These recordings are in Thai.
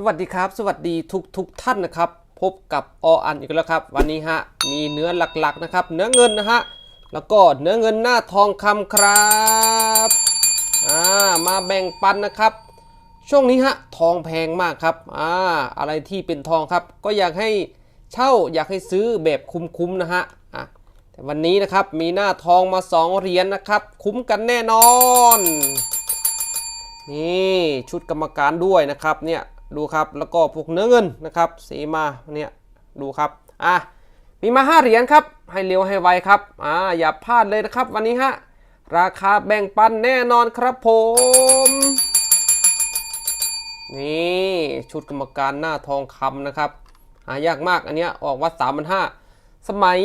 สวัสดีครับ สวัสดีทุกทุกท่านนะครับ พบกับออันอีกแล้วครับ วันนี้ฮะมีเนื้อหลักๆนะครับ เนื้อเงินนะฮะแล้วก็เนื้อเงินหน้าทองคำครับอ่ามาแบ่งปันนะครับ ช่วงนี้ฮะทองแพงมากครับอ่าอะไรที่เป็นทองครับ ก็อยากให้เช่าอยากให้ซื้อแบบคุ้มๆนะฮะอะแต่วันนี้นะครับมีหน้าทองมา2เหรียญนะครับ คุ้มกันแน่นอน นี่ชุดกรรมการด้วยนะครับเนี่ย ดูครับ แล้วก็พวกเนื้อเงินนะครับสีมาเนี่ยดูครับอะมีมา 5 เหรียญครับ ให้เร็วให้ไวครับอ่าอย่าพลาดเลยนะครับ วันนี้ฮะราคาแบ่งปันแน่นอนครับผม นี่ชุดกรรมการหน้าทองคำนะครับหายากมากอันเนี้ยออกวัด3 5 0 0สมัย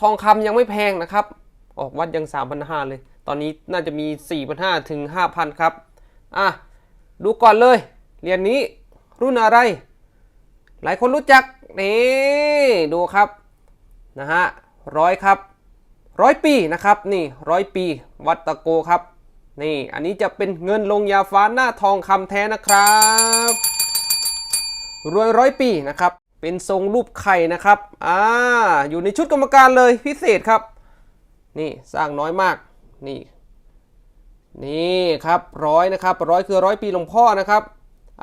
ทองคำยังไม่แพงนะครับ ออกวัดยัง 3 5 0 0 เลย ตอนนี้น่าจะมี 4 5 0 0 ถึง 5,000 ครับ อะ ดูก่อนเลย เหรียญนนี้ รุ่นอะไร หลายคนรู้จัก นี่ ดูครับ นะฮะร้อยครับร้อยปีนะครับ นี่ร้อยปี วัตโกครับ นี่ อันนี้จะเป็นเงินลงยาฟ้าหน้าทองคำแท้นะครับรวยร้อยปีนะครับ เป็นทรงรูปไข่นะครับ อ่า อยู่ในชุดกรรมการเลยพิเศษครับ นี่สร้างน้อยมาก นี่ นี่ครับร้อยนะครับร้อยคือร้อยปีหลวงพ่อนะครับ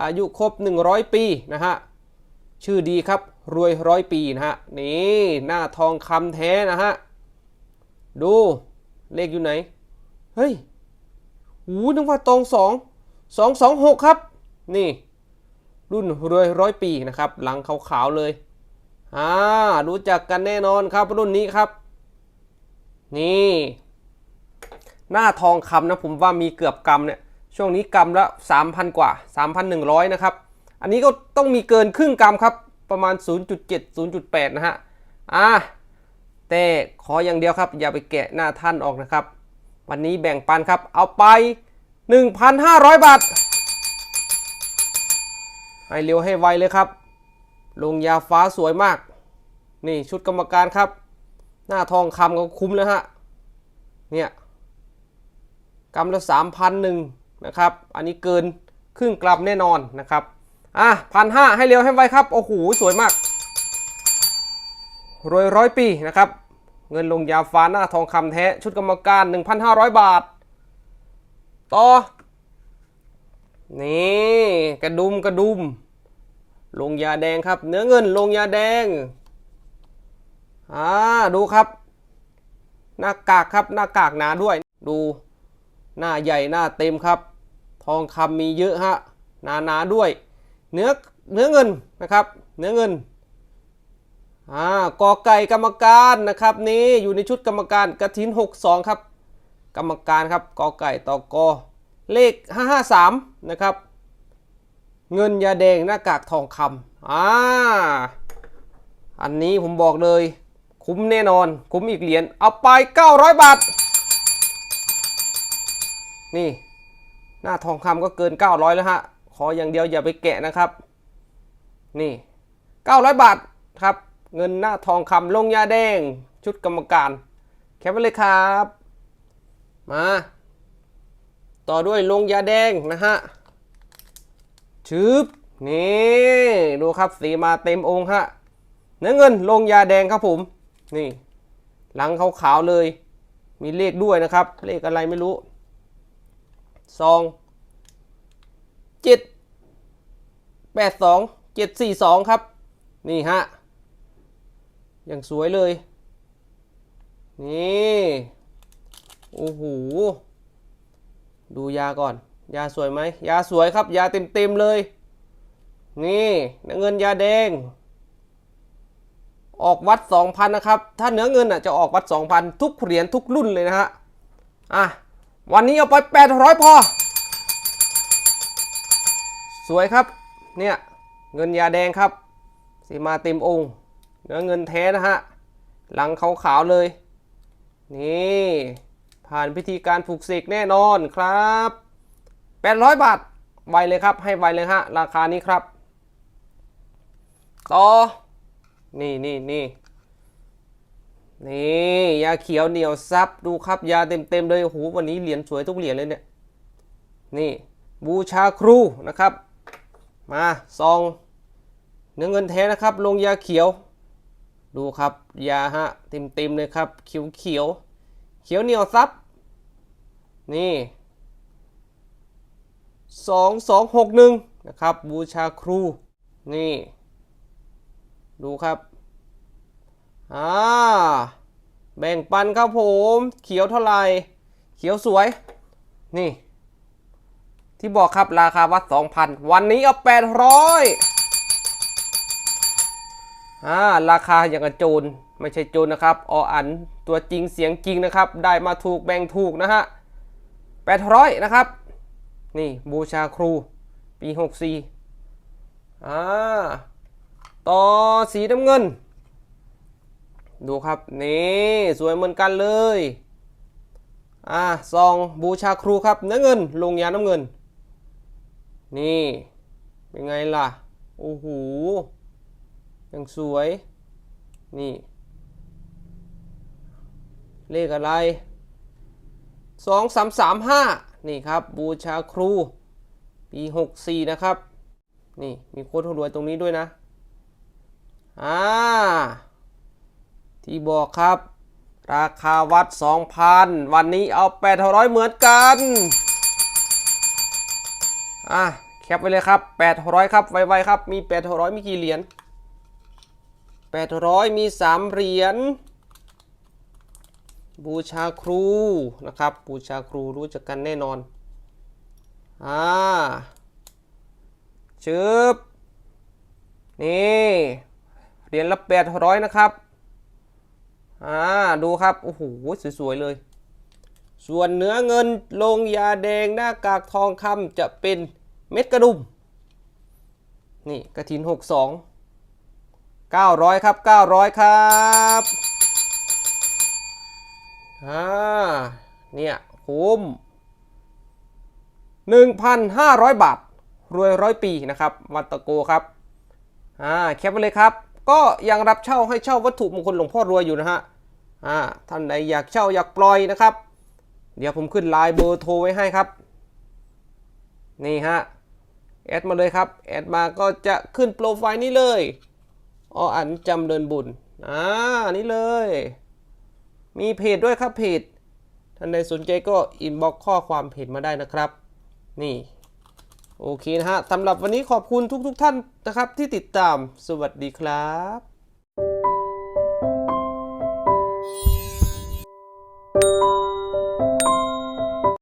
อายุครบ 100 ปีนะฮะชื่อดีครับรวยร้อยปีนะฮะนี่หน้าทองคำแท้นะฮะดูเลขอยู่ไหน เฮ้ยหูนึกว่าตรงสองสองสองหกครับ นี่ รุ่นรวยร้อยปีนะครับ หลังขาวๆเลยอ่ารู้จักกันแน่นอนครับรุ่นนี้ครับ นี่ หน้าทองคำนะผมว่ามีเกือบกำเนี่ย ช่วงนี้กำละ 3,000 กว่า 3,100 นะครับ อันนี้ก็ต้องมีเกินครึ่งกำครับ ประมาณ 0.7 0.8 นะฮะ อะแต่ขออย่างเดียวครับ อย่าไปแกะหน้าท่านออกนะครับ วันนี้แบ่งปันครับ เอาไป 1,500 บาท ให้เร็วให้ไวเลยครับ ลงยาฟ้าสวยมาก นี่ชุดกรรมการครับ หน้าทองคำก็คุ้มแล้วฮะ เนี่ยกรัมละสามพันหนึ่ง นะครับ อันนี้เกินครึ่งกรัมแน่นอนนะครับ อะพันห้าให้เร็วให้ไวครับ โอ้โห สวยมากรวยร้อยปีนะครับ เงินลงยาฟ้าหน้าทองคำแท้ ชุดกรรมการ 1,500 บาท ต่อ นี่ กระดุมกระดุม ลงยาแดงครับ เนื้อเงินลงยาแดง อ่า ดูครับ หน้ากากครับ หน้ากากหนาด้วย ดู หน้าใหญ่หน้าเต็มครับ องคำมีเยอะฮะหนาหนาๆด้วย เนื้อเนื้อเงินนะครับ เนื้อเงินอ่ากอไก่กรรมการนะครับนี่อยู่ในชุดกรรมการกระถิน 62 ครับ กรรมการครับกอไก่ต่อกอเลข 553 นะครับ เงินยาแดงหน้ากากทองคำอ่าอันนี้ผมบอกเลย คุ้มแน่นอน คุ้มอีกเหรียญเอาไป 900 บาท นี่ หน้าทองคำก็เกิน 900 แล้วฮะ ขออย่างเดียวอย่าไปแกะนะครับ นี่ 900 บาทครับ เงินหน้าทองคำลงยาแดง ชุดกรรมการ แคปไว้เลยครับ มา ต่อด้วยลงยาแดงนะฮะชึบนี่ดูครับสีมาเต็มองค์ฮะเนื้อเงินลงยาแดงครับผม นี่ หลังขาวๆเลย มีเลขด้วยนะครับ เลขอะไรไม่รู้ สองเจ็ดแปดสองเจ็ดสี่สองครับ นี่ฮะอย่างสวยเลย นี่ โอ้โห ดูยาก่อน ยาสวยไหม ยาสวยครับ ยาเต็มเต็มเลย นี่เงินยาแดง ออกวัด 2,000 นะครับ ถ้าเนื้อเงินอะจะออกวัด 2,000 ทุกเหรียญทุกรุ่นเลยนะฮะ อะ วันนี้เอาไป 800 พอ สวยครับ เนี่ย เงินยาแดงครับสีมาเต็มองค์เนื้อเงินแท้นะฮะ หลังขาวๆเลย นี่ ผ่านพิธีการผูกเสกแน่นอนครับ 800 บาท ไวเลยครับ ให้ไวเลยฮะ ราคานี้ครับ ต่อ นี่นี่นี่ นี่ยาเขียวเหนียวซับดูครับยาเต็มเต็มๆเลยโอ้โหวันนี้เหรียญสวยทุกเหรียญเลยเนี่ยนี่บูชาครูนะครับ มาซองเนื้อเงินแท้นะครับ ลงยาเขียว ดูครับยาฮะเต็มเต็มๆเลยครับเขียวเขียวเขียวเหนียวซับนี่สองสองหกหนึ่งนะครับบูชาครูนี่ ดูครับ อ่าแบ่งปันครับผม เขียวเท่าไหร่ เขียวสวย นี่ ที่บอกครับราคาวัด 2,000 วันนี้เอา 800อ่าราคาอย่างกับโจรไม่ใช่โจรนะครับ ออันตัวจริงเสียงจริงนะครับ ได้มาถูกแบ่งถูกนะฮะ 800 นะครับ นี่บูชาครู ปี 64อ่าต่อสีน้ำเงิน ดูครับ นี่สวยเหมือนกันเลยอ่าซองบูชาครูครับเนื้อเงินลงยาน้ำเงิน นี่เป็นไงล่ะ โอ้โหยังสวย นี่ เลขอะไรสองสามสามห้านี่ครับ บูชาครู ปีหกสี่นะครับ นี่ มีโค้ดรวยตรงนี้ด้วยนะ อ่า ที่บอกครับ ราคาวัด 2,000 วันนี้เอา800เหมือนกัน อะ แคปไว้เลยครับ 800 ครับ ไวๆครับ มี 800 มีกี่เหรียญ 800 มี 3 เหรียญ บูชาครูนะครับ บูชาครูรู้จักกันแน่นอน อ่าชึบนี่เหรียญละ800 นะครับ อ่าดูครับ โอ้โห สวย ๆ เลย ส่วนเนื้อเงินลงยาแดงหน้ากากทองคำจะเป็นเม็ดกระดุม นี่กระถิน 62 900 ครับ 900 ครับอ่าเนี่ยคุ้ม1,500 บาท รวยร้อยปีนะครับ วัตตะโกครับอ่าแคปไปเลยครับ ก็ยังรับเช่าให้เช่าวัตถุมงคลหลวงพ่อรวยอยู่นะฮะอ่าท่านใดอยากเช่าอยากปล่อยนะครับ เดี๋ยวผมขึ้นไลน์เบอร์โทรไว้ให้ครับ นี่ฮะแอดมาเลยครับแอดมาก็จะขึ้นโปรไฟล์นี้เลยออันจำเดินบุญอ่านี่เลย มีเพจด้วยครับเพจท่านใดสนใจก็อินบ็อกข้อความเพจมาได้นะครับ นี่ โอเคนะฮะสำหรับวันนี้ขอบคุณทุกๆทท่านนะครับที่ติดตาม สวัสดีครับ